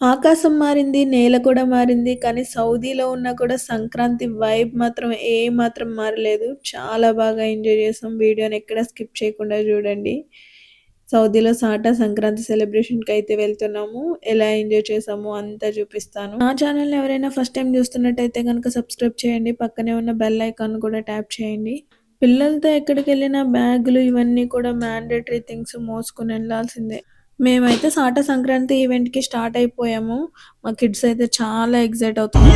ఆకాశం మారింది, నేల కూడా మారింది. కానీ సౌదీలో ఉన్నా కూడా సంక్రాంతి వైబ్ మాత్రం ఏ మాత్రం మారలేదు. చాలా బాగా ఎంజాయ్ చేసాం. వీడియోని ఎక్కడ స్కిప్ చేయకుండా చూడండి. సౌదీలో సాటా సంక్రాంతి సెలబ్రేషన్‌కి అయితే వెళ్తున్నాము. ఎలా ఎంజాయ్ చేసాము అంతా చూపిస్తాను. నా ఛానల్‌ని ఎవరైనా ఫస్ట్ టైం చూస్తున్నట్టయితే కనుక సబ్స్క్రైబ్ చేయండి. పక్కనే ఉన్న బెల్ ఐకాన్ కూడా ట్యాప్ చేయండి. పిల్లలతో ఎక్కడికెళ్ళినా బ్యాగులు ఇవన్నీ కూడా మ్యాండేటరీ థింగ్స్ మోసుకొని వెళ్ళాల్సిందే. మేమైతే సాట సంక్రాంతి ఈవెంట్‌కి స్టార్ట్ అయిపోయాము. మా కిడ్స్ అయితే చాలా ఎగ్జైట్ అవుతుంది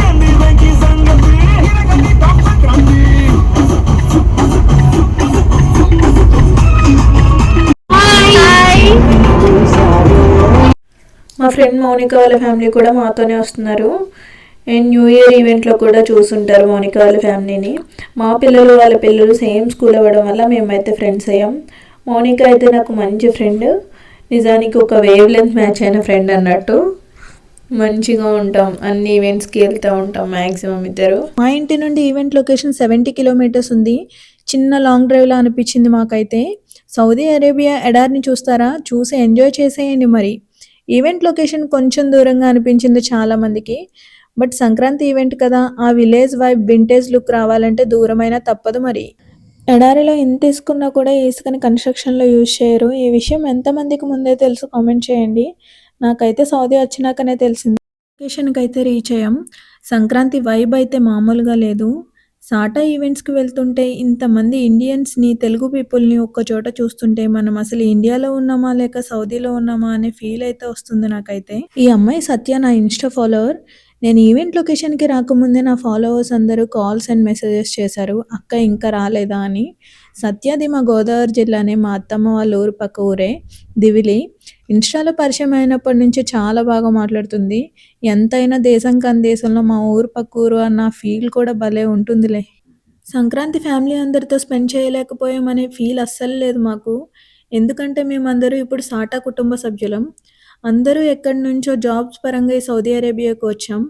మా ఫ్రెండ్ మౌనిక వాళ్ళ ఫ్యామిలీ కూడా మాతోనే వస్తున్నారు. అండ్ న్యూ ఇయర్ ఈవెంట్లో కూడా చూసుంటారు మౌనిక వాళ్ళ ఫ్యామిలీని. మా పిల్లలు వాళ్ళ పిల్లలు సేమ్ స్కూల్ అవ్వడం వల్ల మేమైతే ఫ్రెండ్స్ అయ్యాం. మౌనిక అయితే నాకు మంచి ఫ్రెండ్. నిజానికి ఒక వేవ్ లెంత్ మ్యాచ్ అయిన ఫ్రెండ్ అన్నట్టు. మంచిగా ఉంటాం. అన్ని ఈవెంట్స్‌కి వెళ్తూ ఉంటాం మ్యాక్సిమం ఇద్దరు. మా ఇంటి నుండి ఈవెంట్ లొకేషన్ 70 కిలోమీటర్స్ ఉంది. చిన్న లాంగ్ డ్రైవ్‌లా అనిపించింది మాకైతే. సౌదీ అరేబియా ఎడారిని చూస్తారా? చూసి ఎంజాయ్ చేసేయండి మరి. ఈవెంట్ లొకేషన్ కొంచెం దూరంగా అనిపించింది చాలా మందికి. బట్ సంక్రాంతి ఈవెంట్ కదా! ఆ విలేజ్ వైబ్ వింటేజ్ లుక్ రావాలంటే దూరమైనా తప్పదు మరి. ఎడారిలో ఇంత తీసుకున్నా కూడా ఇసుకని కన్‌స్ట్రక్షన్‌లో యూజ్ చేయరు. ఈ విషయం ఎంతమందికి ముందే తెలుసు కామెంట్ చేయండి. నాకైతే సౌదీ వచ్చినాకనే తెలిసింది. అయితే రీచ్ అయ్యాం. సంక్రాంతి వైబ్ అయితే మామూలుగా లేదు. సాటా ఈవెంట్స్‌కి వెళ్తుంటే ఇంతమంది ఇండియన్స్‌ని, తెలుగు పీపుల్‌ని ఒక్కచోట చూస్తుంటే మనం అసలు ఇండియాలో ఉన్నామా? లేక సౌదీలో ఉన్నామా? అనే ఫీల్ అయితే వస్తుంది నాకైతే. ఈ అమ్మాయి సత్య నా ఇన్‌స్టా ఫాలోవర్. నేను ఈవెంట్ లొకేషన్‌కి రాకముందే నా ఫాలోవర్స్ అందరూ కాల్స్ అండ్ మెసేజెస్ చేశారు. అక్క ఇంకా రాలేదా అని. సత్యది మా గోదావరి జిల్లానే. మా అత్తమ్మ వాళ్ళ ఊరు పక్క ఊరే. దివిలి. ఇన్‌స్టాలో పరిచయం అయినప్పటి నుంచి చాలా బాగా మాట్లాడుతుంది. ఎంతైనా దేశం కాని దేశంలో మా ఊరు పక్క ఊరు అన్న ఫీల్ కూడా భలే ఉంటుందిలే. సంక్రాంతి ఫ్యామిలీ అందరితో స్పెండ్ చేయలేకపోయామనే ఫీల్ అస్సలు లేదు మాకు. ఎందుకంటే మేమందరూ ఇప్పుడు సాటా కుటుంబ సభ్యులం. అందరూ ఎక్కడి నుంచో జాబ్స్ పరంగా ఈ సౌదీ అరేబియాకు వచ్చాం.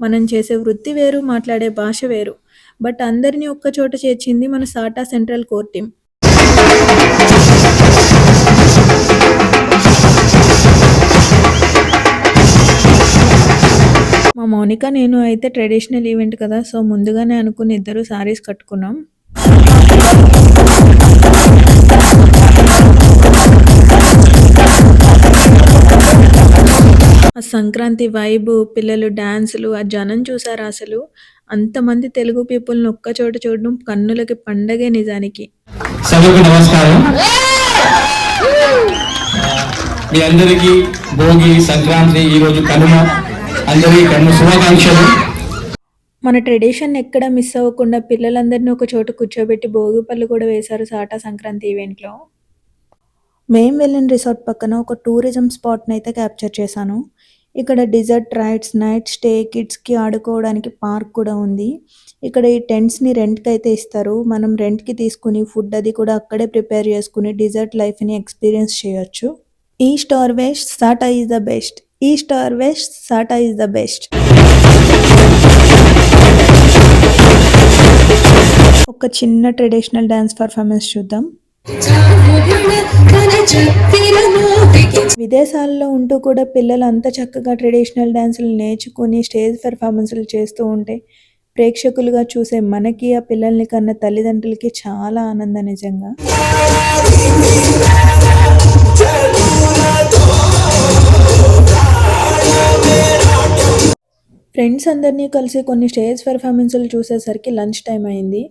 మనం చేసే వృత్తి వేరు, మాట్లాడే భాష వేరు. బట్ అందరిని ఒక్కచోట చేర్చింది మన సాటా సెంట్రల్ కోర్ టీమ్. మా మౌనిక, నేను అయితే ట్రెడిషనల్ ఈవెంట్ కదా! సో ముందుగానే అనుకుని ఇద్దరు శారీస్ కట్టుకున్నాం. సంక్రాంతి వైబు, పిల్లలు డాన్సులు, ఆ జనం చూసారా అసలు? అంతమంది తెలుగు పీపుల్‌ని ఒక్కచోట చూడడం కన్నులకి పండగే నిజానికి. సభకు నమస్కారం మీ అందరికీ భోగి సంక్రాంతి ఈరోజు కనుమ అందరికీ కనుమ శుభాకాంక్షలు మన ట్రెడిషన్ ఎక్కడ మిస్ అవ్వకుండా పిల్లలందరినీ ఒక చోట కూర్చోబెట్టి భోగి పళ్ళు కూడా వేశారు సాటా సంక్రాంతి ఈవెంట్‌లో. మేం వెళ్ళిన రిసార్ట్ పక్కన ఒక టూరిజం స్పాట్‌ని అయితే క్యాప్చర్ చేశాను. ఇక్కడ డిజర్ట్ రైడ్స్, నైట్ స్టే, కిడ్స్‌కి ఆడుకోవడానికి పార్క్ కూడా ఉంది. ఇక్కడ ఈ టెంట్స్‌ని రెంట్‌కి అయితే ఇస్తారు. మనం రెంట్‌కి తీసుకొని ఫుడ్ అది కూడా అక్కడే ప్రిపేర్ చేసుకుని డిజర్ట్ లైఫ్‌ని ఎక్స్‌పీరియన్స్ చేయొచ్చు. East or west SATA is the best. East or west SATA is the best. ఒక చిన్న ట్రెడిషనల్ డాన్స్ పర్ఫార్మెన్స్ చూద్దాం. విదేశాల్లో ఉంటూ కూడా పిల్లలు అంత చక్కగా ట్రెడిషనల్ డ్యాన్సులు నేర్చుకొని స్టేజ్ పెర్ఫార్మెన్స్‌లు చేస్తూ ఉంటే ప్రేక్షకులుగా చూసే మనకి, ఆ పిల్లల్ని కన్న తల్లిదండ్రులకి చాలా ఆనందం నిజంగా. ఫ్రెండ్స్ అందరినీ కలిసి కొన్ని స్టేజ్ పెర్ఫార్మెన్స్‌లు చూసేసరికి లంచ్ టైం అయింది.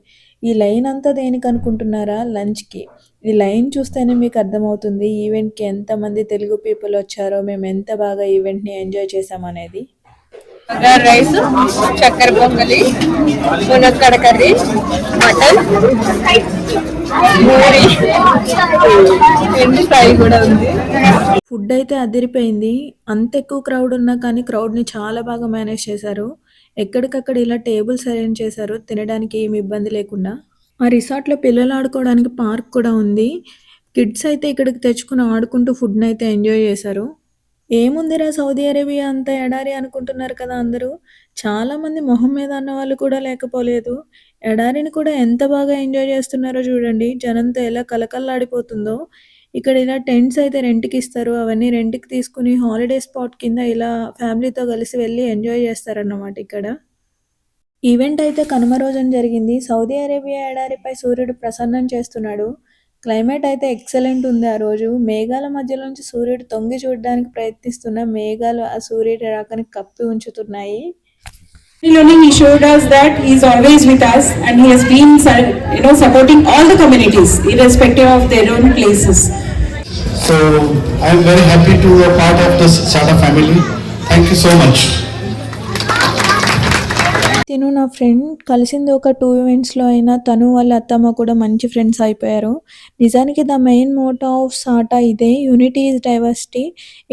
ఈ లైన్ అంతా దేనికనుకుంటున్నారా? లంచ్‌కి. ఈ లైన్ చూస్తేనే మీకు అర్థమవుతుంది ఈవెంట్‌కి ఎంతమంది తెలుగు పీపుల్ వచ్చారో, మేము ఎంత బాగా ఈవెంట్‌ని ఎంజాయ్ చేశామనేది. బగార్ రైస్ చక్కెర పొంగలి మునక్కాడ కర్రీ మటన్ ఎండు ఫ్రై కూడా ఉంది ఫుడ్ అయితే అదిరిపోయింది. అంత ఎక్కువ క్రౌడ్ ఉన్నా కానీ క్రౌడ్‌ని చాలా బాగా మేనేజ్ చేశారు. ఎక్కడికక్కడ ఇలా టేబుల్స్ అరేంజ్ చేశారు తినడానికి ఏమి ఇబ్బంది లేకుండా. ఆ రిసార్ట్‌లో పిల్లలు ఆడుకోవడానికి పార్క్ కూడా ఉంది. కిడ్స్ అయితే ఇక్కడికి తెచ్చుకొని ఆడుకుంటూ ఫుడ్‌నైతే ఎంజాయ్ చేశారు. ఏముందిరా సౌదీ అరేబియా అంతా ఎడారి అనుకుంటున్నారు కదా అందరూ. చాలామంది మొహం మీద అన్నవాళ్ళు కూడా లేకపోలేదు. ఎడారిని కూడా ఎంత బాగా ఎంజాయ్ చేస్తున్నారో చూడండి. జనంతో ఎలా కళకళలాడిపోతుందో. ఇక్కడ ఇలా టెంట్స్ అయితే రెంట్‌కి ఇస్తారు. అవన్నీ రెంట్‌కి తీసుకుని హాలిడే స్పాట్ కింద ఇలా ఫ్యామిలీతో కలిసి వెళ్ళి ఎంజాయ్ చేస్తారన్నమాట ఇక్కడ. ఈవెంట్ అయితే కనుమ రోజున జరిగింది. సౌదీ అరేబియా ఎడారిపై సూర్యుడు ప్రసన్నం చేస్తున్నాడు. క్లైమేట్ అయితే ఎక్సలెంట్ ఉంది ఆ రోజు. మేఘాల మధ్యలో నుంచి సూర్యుడు తొంగి చూడడానికి ప్రయత్నిస్తున్న మేఘాలు ఆ సూర్యుడి రాకని కప్పి ఉంచుతున్నాయి. learning he showed us that he is always with us and he has been you know supporting all the communities irrespective of their own places so I'm very happy to part of this SATA family thank you so much తిను నా friend కలిసింది ఒక two ఈవెంట్స్లో అయినా తను వాళ్ళ అత్తమ్మ కూడా మంచి ఫ్రెండ్స్ అయిపోయారు. నిజానికి the main motto of SATA ఇదే. యూనిటీ ఈజ్ డైవర్సిటీ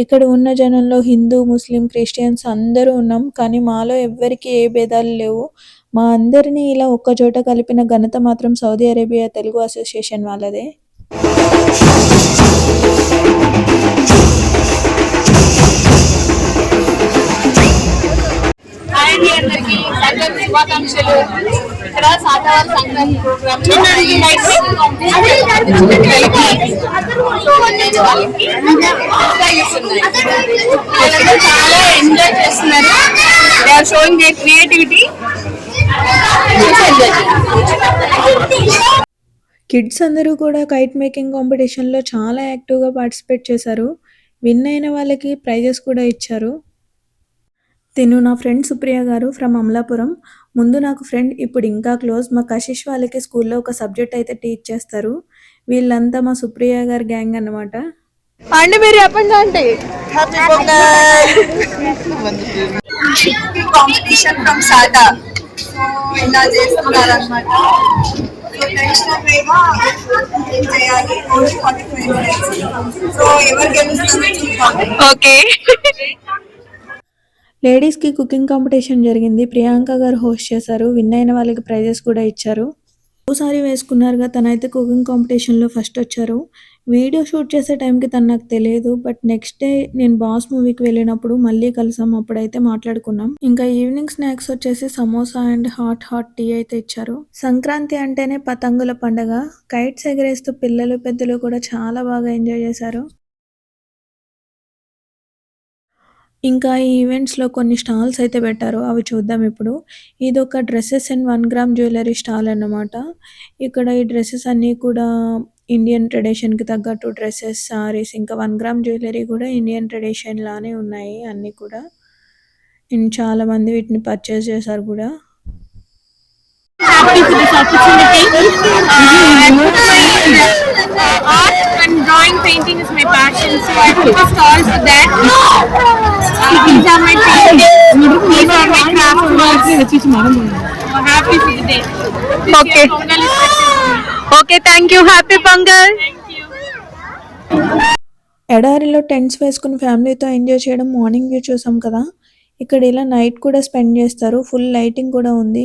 ఇక్కడ ఉన్న జనంలో హిందూ ముస్లిం క్రిస్టియన్స్ అందరూ ఉన్నాం. కానీ మాలో ఎవ్వరికి ఏ భేదాలు లేవు. మా అందరినీ ఇలా ఒక్క చోట కలిపిన ఘనత మాత్రం సౌదీ అరేబియా తెలుగు అసోసియేషన్ వాళ్ళదే. శుభాకాంక్షలు. ఇక్కడ సాధారణ సంక్రాంతి ప్రోగ్రామ్ చాలా ఎంజాయ్ చేస్తున్నారు. They are showing their creativity kids అందరూ కూడా కైట్ మేకింగ్ కాంపిటీషన్లో చాలా యాక్టివ్గా పార్టిసిపేట్ చేశారు. విన్ అయిన వాళ్ళకి ప్రైజెస్ కూడా ఇచ్చారు. తిను నా ఫ్రెండ్ సుప్రియ గారు ఫ్రమ్ అమలాపురం. ముందు నాకు ఫ్రెండ్ ఇప్పుడు ఇంకా క్లోజ్ మా కశిష్ వాళ్ళకి స్కూల్లో ఒక సబ్జెక్ట్ అయితే టీచ్ చేస్తారు. వీళ్ళంతా మా సుప్రియ గారి గ్యాంగ్ అన్నమాట. అండి మీరు చెప్పండి అంటే హ్యాపీ కాంపిటీషన్ ఫ్రమ్ సాటా ఇలా చేస్తున్నారు అనమాట సో ఎవరు గెలుస్తారో? ఓకే. లేడీస్కి కుకింగ్ కాంపిటీషన్ జరిగింది. ప్రియాంక గారు హోస్ట్ చేశారు. విన్ అయిన వాళ్ళకి ప్రైజెస్ కూడా ఇచ్చారు. ఒకసారి వేసుకున్నారుగా తనైతే కుకింగ్ కాంపిటీషన్లో ఫస్ట్ వచ్చారు. వీడియో షూట్ చేసే టైంకి తను నాకు తెలియదు. బట్ నెక్స్ట్ డే నేను బాస్ మూవీకి వెళ్ళినప్పుడు మళ్ళీ కలిసాం. అప్పుడైతే మాట్లాడుకున్నాం. ఇంకా ఈవినింగ్ స్నాక్స్ వచ్చేసి samosa and hot hot tea అయితే ఇచ్చారు. సంక్రాంతి అంటేనే పతంగుల పండగ. కైట్స్ ఎగరేస్తూ పిల్లలు పెద్దలు కూడా చాలా బాగా ఎంజాయ్ చేశారు. ఇంకా ఈ ఈవెంట్స్లో కొన్ని స్టాల్స్ అయితే పెట్టారు. అవి చూద్దాం ఇప్పుడు. ఇది ఒక dresses and one gram jewellery stall అన్నమాట. ఇక్కడ ఈ డ్రెస్సెస్ అన్నీ కూడా ఇండియన్ ట్రెడిషన్కి తగ్గట్టు డ్రెస్సెస్ సారీస్ ఇంకా వన్ గ్రామ్ జ్యువెలరీ కూడా ఇండియన్ ట్రెడిషన్ లానే ఉన్నాయి అన్నీ కూడా. అండ్ చాలా మంది వీటిని పర్చేస్ చేశారు కూడా. Happy for this opportunity. Uh, art and drawing painting is my passion, so I took a stall for that. Uh, these are my paintings. These are my craft works. Uh, happy for the day. This Okay. Okay thank you happy Pongal Thank you. ఎడారిలో tents వేసుకుని ఫ్యామిలీతో enjoy చేయడం morning view చూసాం కదా ఇక్కడ ఇలా night కూడా spend చేస్తారు ఫుల్ లైటింగ్ కూడా ఉంది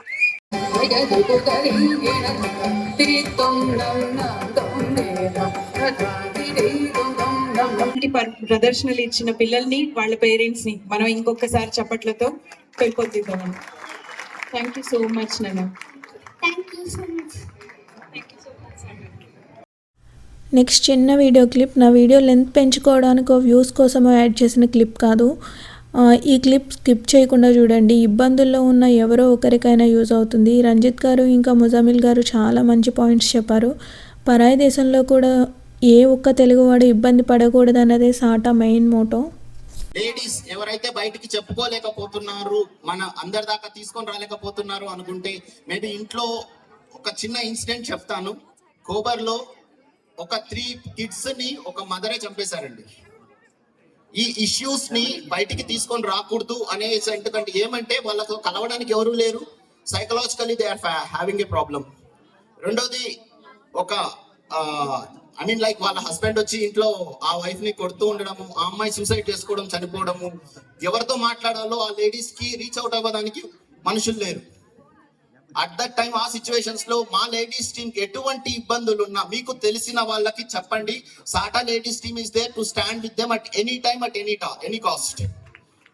ప్రదర్శనలు ఇచ్చిన పిల్లల్ని వాళ్ళ పేరెంట్స్ని మనం ఇంకొకసారి చప్పట్లతో పెంపొందిద్దాం థ్యాంక్ యూ సో మచ్ నాన్న నెక్స్ట్ చిన్న వీడియో క్లిప్ నా వీడియో లెంత్ పెంచుకోవడానికి వ్యూస్ కోసం యాడ్ చేసిన క్లిప్ కాదు. ఈ క్లిప్ స్కిప్ చేయకుండా చూడండి. ఇబ్బందుల్లో ఉన్న ఎవరో ఒకరికైనా యూజ్ అవుతుంది. రంజిత్ గారు ఇంకా ముజామిల్ గారు చాలా మంచి పాయింట్స్ చెప్పారు. పరాయి దేశంలో కూడా ఏ ఒక్క తెలుగువాడు ఇబ్బంది పడకూడదన్నదే సాటా మెయిన్ మోటో. లేడీస్ ఎవరైతే బయటికి చెప్పుకోలేకపోతున్నారు మన అందరి దాకా తీసుకొని రాలేకపోతున్నారు అనుకుంటే మేబీ ఇంట్లో ఒక చిన్న ఇన్సిడెంట్ చెప్తాను. కోబర్లో ఒక త్రీ కిడ్స్ని ఒక మదరే చంపేశారండి. ఈ ఇష్యూస్ని బయటికి తీసుకొని రాకూడదు అనే ఎందుకంటే ఏమంటే వాళ్ళతో కలవడానికి ఎవరు లేరు. Psychologically they are having a problem రెండోది ఒక ఐ మీన్ లైక్ వాళ్ళ హస్బెండ్ వచ్చి ఇంట్లో ఆ వైఫ్ని కొడుతూ ఉండడము ఆ అమ్మాయి సూసైడ్ చేసుకోవడం చనిపోవడము ఎవరితో మాట్లాడాలో ఆ లేడీస్కి రీచ్ అవుట్ అవ్వడానికి మనుషులు లేరు. అట్ దట్ టైం ఆ సిచ్యువేషన్స్లో మా లేడీస్ టీమ్ ఎటువంటి ఇబ్బందులు ఉన్నా మీకు తెలిసిన వాళ్ళకి చెప్పండి. SATA ladies team is there to stand with them at any time at any టా any cost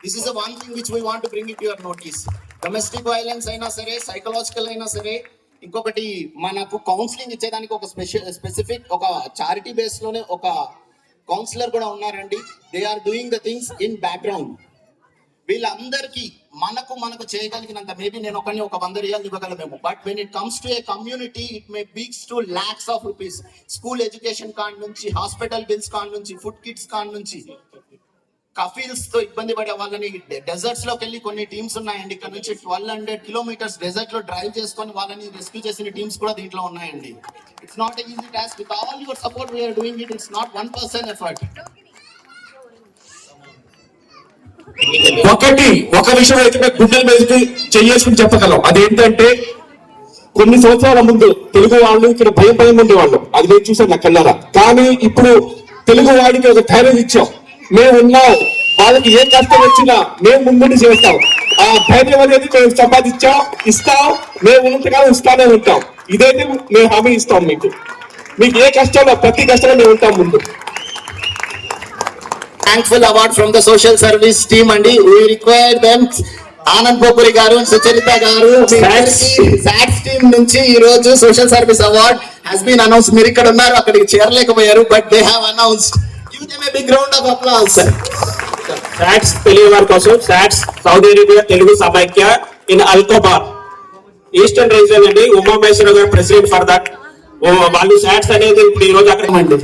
this is one thing which we want bring it your notice domestic violence అయినా సరే సైకలాజికల్ అయినా సరే ఇంకొకటి మనకు కౌన్సిలింగ్ ఇచ్చేదానికి ఒక special specific ఒక చారిటీ బేస్లోనే ఒక కౌన్సిలర్ కూడా ఉన్నారండి. They are doing the things in background వీళ్ళందరికీ మనకు మనకు చేయగలిగినంత మేబీ నేను ఒకరిని ఒక వంద రియాలు ఇవ్వగలమేమో. But when it comes to a community it may be six to lakhs of rupees school education Codd నుంచి హాస్పిటల్ బిల్స్ కాడ్ నుంచి ఫుడ్ కిట్స్ కాడ్ నుంచి. కఫీల్స్తో ఇబ్బంది పడే వాళ్ళని డెజర్ట్స్లోకి వెళ్ళి కొన్ని టీమ్స్ ఉన్నాయండి. ఇక్కడ నుంచి ట్వెల్వ్ హండ్రెడ్ కిలోమీటర్స్ డెజర్ట్లో డ్రైవ్ చేసుకొని వాళ్ళని రెస్క్యూ చేసిన టీమ్స్ కూడా దీంట్లో ఉన్నాయండి. It's not easy task with all your support we are doing it it's not one person effort ఒకటి ఒక విషయం అయితే మేము గుండెల మీదకి చెయ్యేసుకుని చెప్పగలం. అదేంటంటే కొన్ని సంవత్సరాల ముందు తెలుగు వాళ్ళు ఇక్కడ భయం భయం ఉండేవాళ్ళు. అది నేను చూసాను నా కళ్ళారా. కానీ ఇప్పుడు తెలుగు వాడికి ఒక ధైర్యం ఇచ్చాం. మేము ఉన్నాం. వాళ్ళకి ఏ కష్టం వచ్చినా మేము ముందుండి చేస్తాం. ఆ ధైర్యం అనేది మేము సంపాదించాం ఇస్తాం. మేము ఉన్నంతకాలం ఇస్తానే ఉంటాం. ఇదైతే మేము హామీ ఇస్తాం మీకు. మీకు ఏ కష్టంలో ప్రతి కష్టంలో మేము ఉంటాం ముందు. Thankful award from the social service team అండి we require them Anand Popuri గారు సుచరిత గారు టీమ్ నుంచి ఈ రోజు social service award has been announce మీరు ఇక్కడ ఉన్నారు అక్కడికి చేరలేకపోయారు but they have announce give them a big round of applause SATS Telugu వారి కోసం సాట్స్ సౌదీ అరేబియా తెలుగు సమైక్య ఇన్ అల్కోబార్ ఈస్టర్న్ రీజన్ అండి ఉమామేశ్వర గారు ప్రెసిడెంట్ ఫర్ దట్ వాళ్ళు సాట్స్ అనేది ఇప్పుడు ఈ రోజు అక్కడ అండి.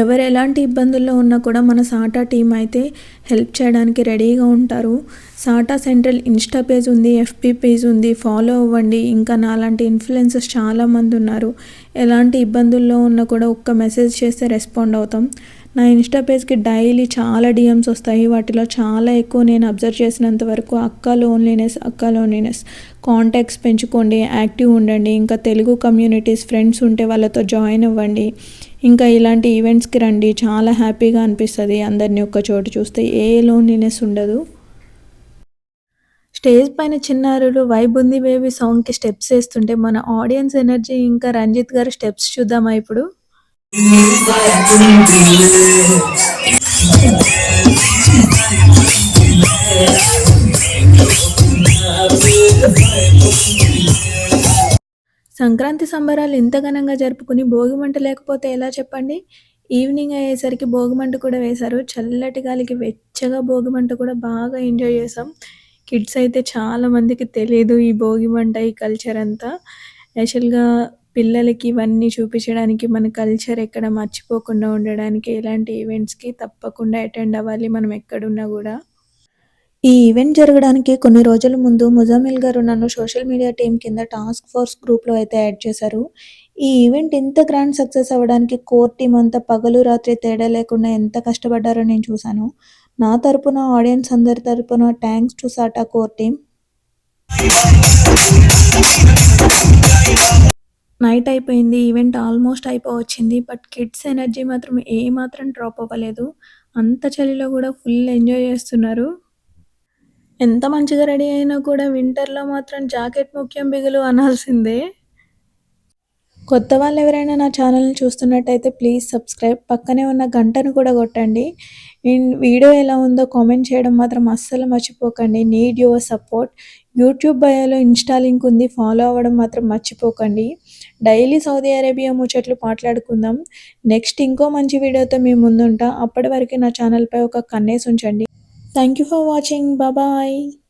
ఎవరు ఎలాంటి ఇబ్బందుల్లో ఉన్నా కూడా మన సాటా టీం అయితే హెల్ప్ చేయడానికి రెడీగా ఉంటారు. సాటా సెంట్రల్ ఇన్స్టా పేజ్ ఉంది ఎఫ్పి పేజ్ ఉంది ఫాలో అవ్వండి. ఇంకా నాలాంటి ఇన్ఫ్లుయెన్సర్స్ చాలామంది ఉన్నారు. ఎలాంటి ఇబ్బందుల్లో ఉన్నా కూడా ఒక్క మెసేజ్ చేస్తే రెస్పాండ్ అవుతాం. నా ఇన్స్టా పేజ్కి డైలీ చాలా డిఎమ్స్ వస్తాయి. వాటిలో చాలా ఎక్కువ నేను అబ్జర్వ్ చేసినంత వరకు అక్క లోన్లీనెస్ అక్క లోన్లీనెస్. కాంటాక్ట్స్ పెంచుకోండి యాక్టివ్ ఉండండి. ఇంకా తెలుగు కమ్యూనిటీస్ ఫ్రెండ్స్ ఉంటే వాళ్ళతో జాయిన్ అవ్వండి. ఇంకా ఇలాంటి ఈవెంట్స్కి రండి. చాలా హ్యాపీగా అనిపిస్తుంది అందరినీ ఒక్క చోటు చూస్తే. ఏ లోన్లీనెస్ ఉండదు. స్టేజ్ పైన చిన్నారులు వైబ్ ఉంది బేబీ సాంగ్కి స్టెప్స్ వేస్తుంటే మన ఆడియన్స్ ఎనర్జీ. ఇంకా రంజిత్ గారు స్టెప్స్ చూద్దామా ఇప్పుడు? సంక్రాంతి సంబరాలు ఇంత ఘనంగా జరుపుకుని భోగిమంట లేకపోతే ఎలా చెప్పండి? ఈవినింగ్ అయ్యేసరికి భోగిమంట కూడా వేశారు. చల్లటి గాలికి వెచ్చగా భోగిమంట కూడా బాగా ఎంజాయ్ చేసాం కిడ్స్ అయితే చాలా మందికి తెలియదు ఈ భోగిమంట ఈ కల్చర్ అంతా. యాక్చువల్గా పిల్లలకి ఇవన్నీ చూపించడానికి మన కల్చర్ ఎక్కడ మర్చిపోకుండా ఉండడానికి ఇలాంటి ఈవెంట్స్కి తప్పకుండా అటెండ్ అవ్వాలి మనం ఎక్కడున్నా కూడా. ఈ ఈవెంట్ జరగడానికి కొన్ని రోజుల ముందు ముజామిల్ గారు నన్ను సోషల్ మీడియా టీం కింద టాస్క్ ఫోర్స్ గ్రూప్లో అయితే యాడ్ చేశారు. ఈ ఈవెంట్ ఇంత గ్రాండ్ సక్సెస్ అవ్వడానికి కోర్ టీం అంతా పగలు రాత్రి తేడా లేకుండా ఎంత కష్టపడ్డారో నేను చూశాను. నా తరపున ఆడియన్స్ అందరి తరపున thanks to SATA core team night అయిపోయింది ఈవెంట్ ఆల్మోస్ట్ అయిపోవచ్చింది బట్ కిడ్స్ ఎనర్జీ మాత్రం ఏ మాత్రం డ్రాప్ అవ్వలేదు. అంత చలిలో కూడా ఫుల్ ఎంజాయ్ చేస్తున్నారు. ఎంత మంచిగా రెడీ అయినా కూడా వింటర్లో మాత్రం జాకెట్ ముఖ్యం బిగులు అనాల్సిందే. కొత్త వాళ్ళు ఎవరైనా నా ఛానల్ని చూస్తున్నట్టయితే ప్లీజ్ సబ్స్క్రైబ్ పక్కనే ఉన్న గంటను కూడా కొట్టండి. అండ్ వీడియో ఎలా ఉందో కామెంట్ చేయడం మాత్రం అస్సలు మర్చిపోకండి. Need your support. యూట్యూబ్ బయోలో ఇన్స్టా లింక్ ఉంది ఫాలో అవ్వడం మాత్రం మర్చిపోకండి. డైలీ సౌదీ అరేబియా ముచ్చట్లు మాట్లాడుకుందాం. నెక్స్ట్ ఇంకో మంచి వీడియోతో మీ ముందుంటా. అప్పటి వరకు నా ఛానల్పై ఒక కన్నేసి ఉంచండి. థ్యాంక్ యూ ఫర్ వాచింగ్ బాబాయ్